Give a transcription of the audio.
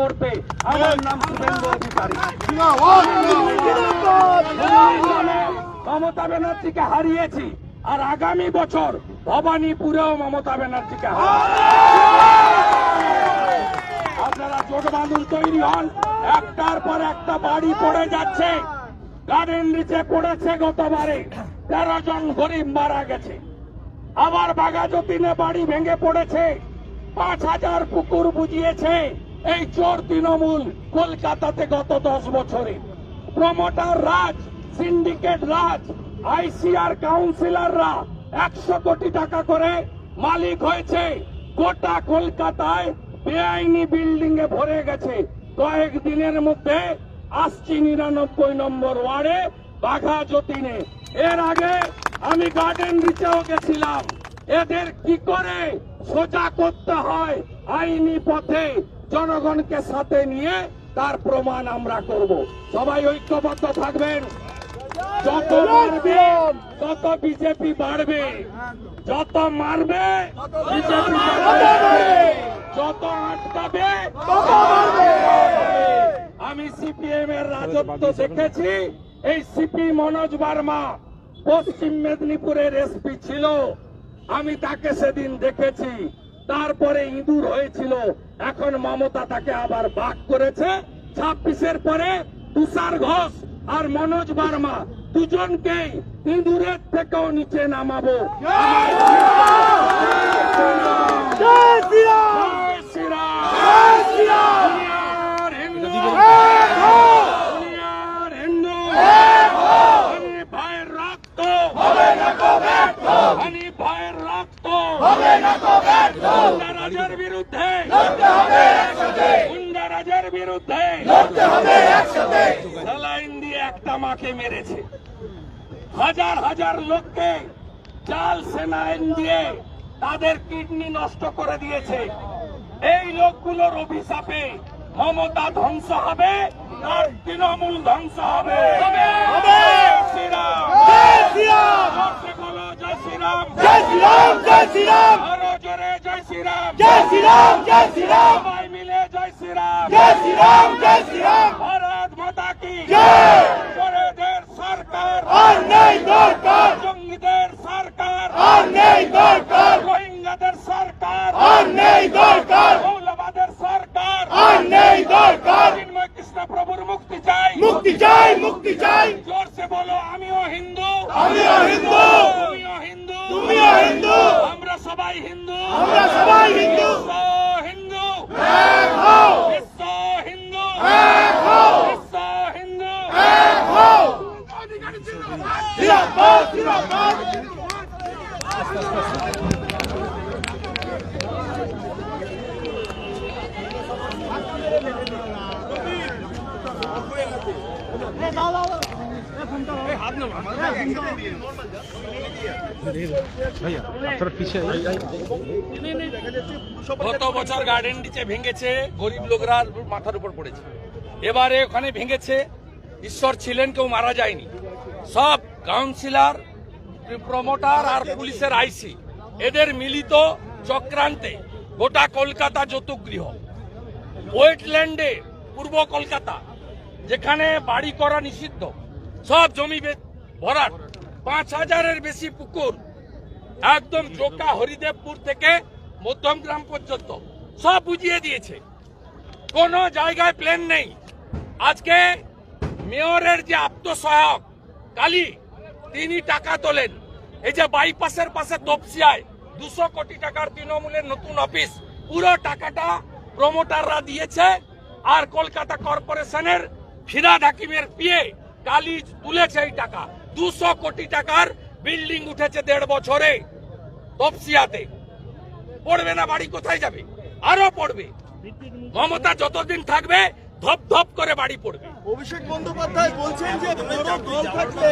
করতে আমার নাম মমতা ব্যানার্জিকে হারিয়েছি, আর আগামী বছর ভবানীপুরেও মমতা ব্যানার্জিকে আপনারা জোট বাঁধুন তৈরি হন, একটার পর একটা বাড়ি পড়ে যাচ্ছে। গার্ডেন নিচে পড়েছে গতবারে, তেরো জন গরিব মারা গেছে। আবার বাগাজতিনে বাড়ি ভেঙে পড়েছে, পাঁচ হাজার পুকুর বুঝিয়েছে। এই চোর তৃণমূল কলকাতাতে গত দশ বছরে। প্রমোটার রাজ, সিন্ডিকেট রাজ, আইসিআর কাউন্সিলররা একশো কোটি টাকা করে মালিক হয়েছে। গোটা কলকাতায় বেআইনি বিল্ডিং এ ভরে গেছে। কয়েক দিনের মধ্যে আসছি নিরানব্বই নম্বর ওয়ার্ডে, বাঘা যতীনে। এর আগে আমি গার্ডেন রিচেও গেছিলাম। এদের কি করে সোজা করতে হয় আইনি পথে? জনগণকে সাথে নিয়ে তার প্রমাণ আমরা করব। সবাই ঐক্যবদ্ধ থাকবেন। যত মারবে, তত বিজেপি বাড়বে। যত মারবে বিজেপি যত আটকাবে। আমি সিপিএম এর রাজত্ব দেখেছি। এই সিপি মনোজ বার্মা পশ্চিম মেদিনীপুরের এসপি ছিল। আমি তাকে সেদিন দেখেছি। তারপরে ইঁদুর হয়েছিল। এখন মমতা তাকে আবার বাক করেছে। ছাব্বিশের পরে তুষার ঘোষ আর মনোজ বার্মা দুজনকেই ইঁদুরের থেকেও নিচে নামাবো। শ্রীরাম দুনিয়ার হিন্দু দুনিয়ার হিন্দু আমি ভাইয়ের রক্ত আমি ভাইয়ের রক্ত গুন্ডারাজের বিরুদ্ধে। গুন্ডারাজের বিরুদ্ধে। স্যালাইন দিয়ে একটা মাকে মেরেছে। হাজার হাজার লোককে জাল সেনাইন দিয়ে তাদের কিডনি নষ্ট করে দিয়েছে। এই লোকগুলোর অভিশাপে মমতা ধ্বংস হবে আর তৃণমূল ধ্বংস হবে জয় শ্রীরাম জোরসে বলো জয় শ্রীরাম আরও জোরে জয় শ্রীরাম সবাই মিলে জয় শ্রীরাম। ভারত মাতা কি চোরেদের সরকার। জঙ্গিদের সরকার। রোহিঙ্গাদের সরকার। মৌলবাদের সরকার। চিন্ময় কৃষ্ণ প্রভুর মুক্তি চাই। মুক্তি চাই মুক্তি চাই। জোরসে বলো আমিও হিন্দু। আমিও হিন্দু তুমিও হিন্দু তুমিও হিন্দু আমরা সবাই হিন্দু আমরা সবাই হিন্দু বিশ্ব হিন্দু এক হও বিশ্ব হিন্দু এক হও বিশ্ব হিন্দু এক হও জিন্দাবাদ জিন্দাবাদ গত বছর গার্ডেন নিচে ভেঙেছে, গরিব লোকরা মাথার উপর পড়েছে। এবারে ওখানে ভেঙেছে, ঈশ্বর ছিলেন, কেউ মারা যায়নি। সব কাউন্সিলর প্রমোটার আর পুলিশের আইসি এদের মিলিত চক্রান্তে গোটা কলকাতা যৌতুগৃহ ওয়েটল্যান্ডে পূর্ব কলকাতা, যেখানে বাড়ি করা নিষিদ্ধ। সব জমি ভরাট। পাঁচ হাজারের বেশি পুকুর একদম চোকা হরিদেবপুর থেকে মধ্যমগ্রাম পর্যন্ত। সব বুঝিয়ে দিয়েছে। কোন জায়গায় প্লেন নেই। আজকে মেয়রের যে আত্মসহায়ক, কালী তিনি টাকা তোলেন। এই যে বাইপাসের পাশে তপসিয়ায় দুশো কোটি টাকার তৃণমূলের নতুন অফিস, পুরো টাকাটা প্রমোটাররা দিয়েছে আর কলকাতা কর্পোরেশনের ফিরাদ হাকিমের পিয়ে কালি তুলেছে এই টাকা। দুশো কোটি টাকার বিল্ডিং উঠেছে দেড় বছরে তপসিয়াতে। পড়বে না বাড়ি কোথায় যাবে? আরও পড়বে। মমতা যতদিন থাকবে ধপ ধপ করে বাড়ি পড়বে। অভিষেক বন্দ্যোপাধ্যায় বলছেন যে বড় দল থাকলে